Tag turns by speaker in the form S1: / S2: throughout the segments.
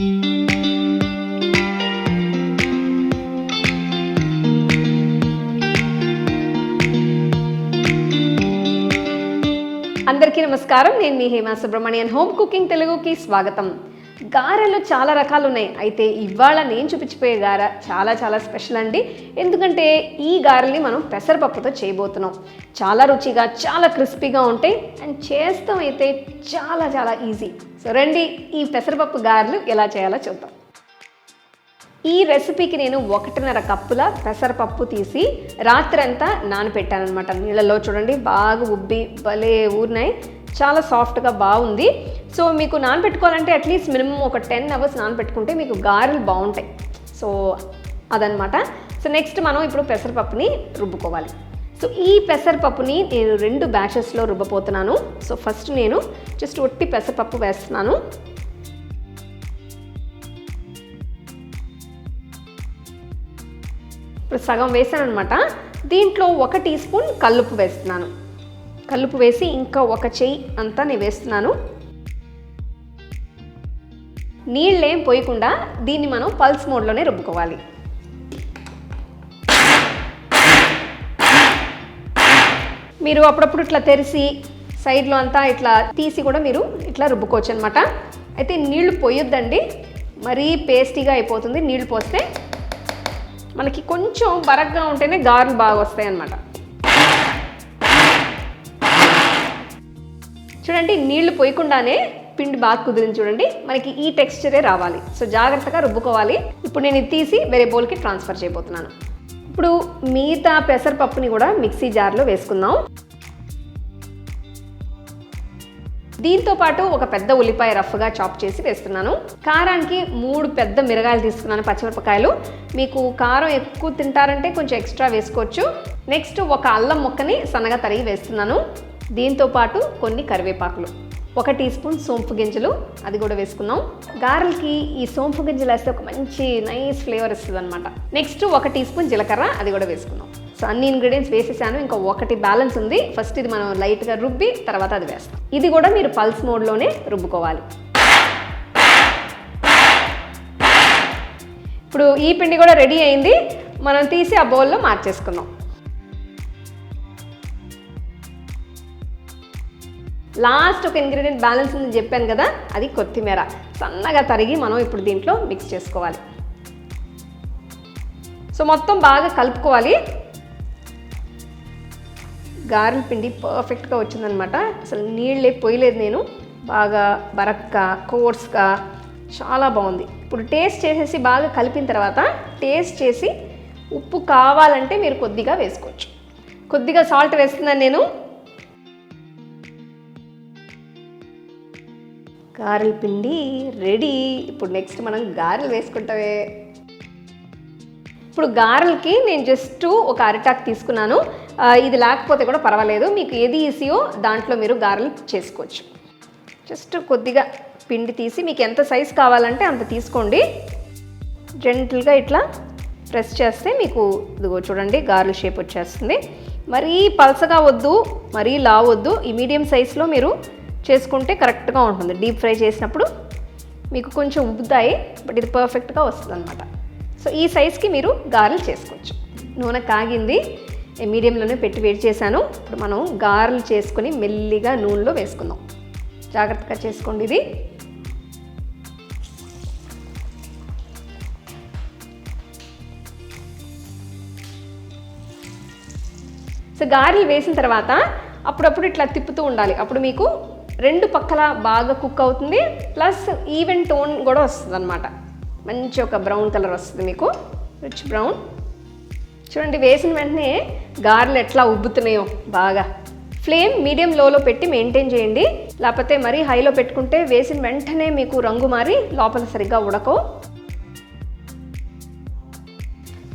S1: అందరికీ నమస్కారం. నేను మీ హేమా సుబ్రహ్మణ్యన్. హోమ్ కుకింగ్ తెలుగుకి స్వాగతం. గారెలు చాలా రకాలు ఉన్నాయి అయితే ఇవాళ నేను చూపించిపోయే గార చాలా చాలా స్పెషల్ అండి. ఎందుకంటే ఈ గారెల్ని మనం పెసరపప్పుతో చేయబోతున్నాం. చాలా రుచిగా చాలా క్రిస్పీగా ఉంటాయి. అండ్ చేస్తాం అయితే చాలా చాలా ఈజీ. సో రండి ఈ పెసరపప్పు గారెలు ఎలా చేయాలో చూద్దాం. ఈ రెసిపీకి నేను ఒకటిన్నర కప్పుల పెసరపప్పు తీసి రాత్రంతా నానపెట్టాను అనమాట నీళ్ళలో చూడండి బాగా ఉబ్బి భలే ఊరినాయి. చాలా సాఫ్ట్గా బాగుంది. సో మీకు నానబెట్టుకోవాలంటే అట్లీస్ట్ మినిమం ఒక టెన్ అవర్స్ నానబెట్టుకుంటే మీకు గారెలు బాగుంటాయి. సో అదనమాట సో నెక్స్ట్ మనం ఇప్పుడు పెసరపప్పుని రుబ్బుకోవాలి. సో ఈ పెసరపప్పుని నేను రెండు బ్యాచెస్లో రుబ్బపోతున్నాను సో ఫస్ట్ నేను జస్ట్ ఒట్టి పెసరపప్పు వేస్తున్నాను. ఇప్పుడు సగం వేసాను అనమాట దీంట్లో ఒక టీ స్పూన్ కల్లుప్పు వేస్తున్నాను. కలుపు వేసి ఇంకా ఒక చెయ్యి అంతా నేను వేస్తున్నాను. నీళ్ళేం పోయకుండా దీన్ని మనం పల్స్ మోడ్లోనే రుబ్బుకోవాలి. మీరు అప్పుడప్పుడు ఇట్లా తెరిచి సైడ్లో అంతా ఇట్లా తీసి కూడా మీరు ఇట్లా రుబ్బుకోవచ్చు అనమాట అయితే నీళ్ళు పోయొద్దండి. మరీ పేస్టీగా అయిపోతుంది. నీళ్ళు పోస్తే మనకి కొంచెం బరగ్గా ఉంటేనే గారెలు బాగా వస్తాయి అన్నమాట చూడండి నీళ్ళు పోయకుండానే పిండి బాగా కుదిరింది చూడండి. మనకి ఈ టెక్స్చరే రావాలి. సో జాగ్రత్తగా రుబ్బుకోవాలి. ఇప్పుడు నేను ఇది తీసి వేరే బౌల్కి ట్రాన్స్ఫర్ చేయబోతున్నాను. ఇప్పుడు మిగతా పెసరపప్పుని కూడా మిక్సీ జార్లో వేసుకుందాం. దీంతో పాటు ఒక పెద్ద ఉల్లిపాయ రఫ్గా చాప్ చేసి వేస్తున్నాను. కారానికి మూడు పెద్ద మిరగాయలు తీసుకున్నాను పచ్చిమిరపకాయలు. మీకు కారం ఎక్కువ తింటారంటే కొంచెం ఎక్స్ట్రా వేసుకోవచ్చు. నెక్స్ట్ ఒక అల్లం ముక్కని సన్నగా తరిగి వేస్తున్నాను. దీంతో పాటు కొన్ని కరివేపాకులు. ఒక టీ స్పూన్ సోంపు గింజలు అది కూడా వేసుకుందాం. గారెలకి ఈ సోంపు గింజలు వేస్తే ఒక మంచి నైస్ ఫ్లేవర్ ఇస్తుంది అనమాట నెక్స్ట్ ఒక టీ స్పూన్ జీలకర్ర అది కూడా వేసుకుందాం. సో అన్ని ఇంగ్రీడియంట్స్ వేసేసాను. ఇంకా ఒకటి బ్యాలెన్స్ ఉంది. ఫస్ట్ ఇది మనం లైట్గా రుబ్బి తర్వాత అది వేస్తాం. ఇది కూడా మీరు పల్స్ మోడ్లోనే రుబ్బుకోవాలి. ఇప్పుడు ఈ పిండి కూడా రెడీ అయింది. మనం తీసి ఆ బౌల్లో మార్చేసుకుందాం. లాస్ట్ ఒక ఇంగ్రీడియంట్ బ్యాలెన్స్ ఉందని చెప్పాను కదా అది కొత్తిమీర. సన్నగా తరిగి మనం ఇప్పుడు దీంట్లో మిక్స్ చేసుకోవాలి. సో మొత్తం బాగా కలుపుకోవాలి. గారెల పిండి పర్ఫెక్ట్గా వచ్చిందనమాట. అసలు నీళ్ళే పోయలేదు నేను. బాగా బరక్గా కోర్స్గా చాలా బాగుంది. ఇప్పుడు టేస్ట్ చేసేసి బాగా కలిపిన తర్వాత టేస్ట్ చేసి ఉప్పు కావాలంటే మీరు కొద్దిగా వేసుకోవచ్చు. కొద్దిగా సాల్ట్ వేస్తున్నాను నేను. గారెల పిండి రెడీ. ఇప్పుడు నెక్స్ట్ మనం గారెలు వేసుకుంటామే. ఇప్పుడు గారెలకి నేను జస్ట్ ఒక అరిటాక్ తీసుకున్నాను. ఇది లేకపోతే కూడా పర్వాలేదు. మీకు ఏది ఈసీయో దాంట్లో మీరు గారెలు చేసుకోవచ్చు. జస్ట్ కొద్దిగా పిండి తీసి మీకు ఎంత సైజ్ కావాలంటే అంత తీసుకోండి. జెంటల్గా ఇట్లా ప్రెస్ చేస్తే మీకు ఇదిగో చూడండి గారెల షేప్ వచ్చేస్తుంది. మరీ పలసగా వద్దు మరీ లావద్దు ఈ మీడియం సైజులో మీరు చేసుకుంటే కరెక్ట్గా ఉంటుంది. డీప్ ఫ్రై చేసినప్పుడు మీకు కొంచెం ఉబ్బుతాయి బట్ ఇది పర్ఫెక్ట్గా వస్తుంది అనమాట సో ఈ సైజ్కి మీరు గారెలు చేసుకోవచ్చు. నూనె కాగింది మీడియంలోనే పెట్టి వేడి చేశాను. ఇప్పుడు మనం గారెలు చేసుకొని మెల్లిగా నూనెలో వేసుకుందాం. జాగ్రత్తగా చేసుకోండి ఇది. సో గారెలు వేసిన తర్వాత అప్పుడప్పుడు ఇట్లా తిప్పుతూ ఉండాలి. అప్పుడు మీకు రెండు పక్కల బాగా కుక్ అవుతుంది. ప్లస్ ఈవెన్ టోన్ కూడా వస్తుంది అనమాట మంచి ఒక బ్రౌన్ కలర్ వస్తుంది మీకు. రిచ్ బ్రౌన్ చూడండి వేసిన వెంటనే గారెలు ఎట్లా ఉబ్బుతున్నాయో బాగా. ఫ్లేమ్ మీడియం లోలో పెట్టి మెయింటైన్ చేయండి. లేకపోతే మరీ హైలో పెట్టుకుంటే వేసిన వెంటనే మీకు రంగు మారి లోపల సరిగ్గా ఉడకవు.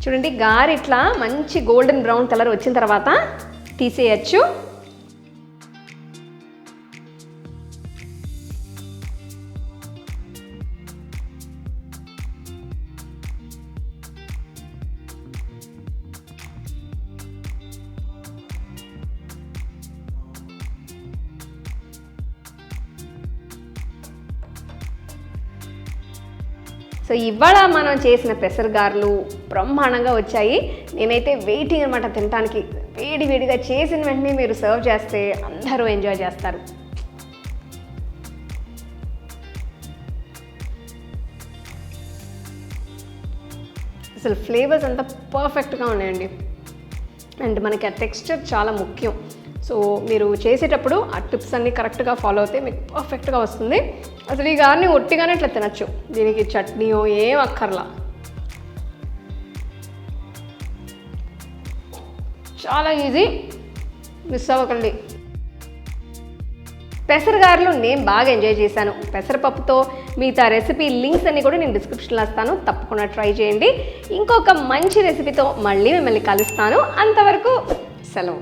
S1: చూడండి గారి ఇట్లా మంచి గోల్డెన్ బ్రౌన్ కలర్ వచ్చిన తర్వాత తీసేయచ్చు. సో ఇవాళ మనం చేసిన పెసరగారులు బ్రహ్మాండంగా వచ్చాయి. నేనైతే వెయిటింగ్ అనమాట తినడానికి వేడి వేడిగా చేసిన వెంటనే మీరు సర్వ్ చేస్తే అందరూ ఎంజాయ్ చేస్తారు. అసలు ఫ్లేవర్స్ అంతా పర్ఫెక్ట్గా ఉన్నాయండి. అండ్ మనకి ఆ టెక్స్చర్ చాలా ముఖ్యం. సో మీరు చేసేటప్పుడు ఆ టిప్స్ అన్నీ కరెక్ట్గా ఫాలో అవుతే మీకు పర్ఫెక్ట్గా వస్తుంది. అసలు ఈ గారిని ఒట్టిగానే ఇట్లా తినచ్చు. దీనికి చట్నీయో ఏం అక్కర్లా. చాలా ఈజీ మిస్ అవ్వకండి. పెసరగారులు నేను బాగా ఎంజాయ్ చేశాను. పెసరపప్పుతో మిగతా రెసిపీ లింక్స్ అన్ని కూడా నేను డిస్క్రిప్షన్లో ఇస్తాను తప్పకుండా ట్రై చేయండి. ఇంకొక మంచి రెసిపీతో మళ్ళీ మిమ్మల్ని కలుస్తాను. అంతవరకు సెలవు.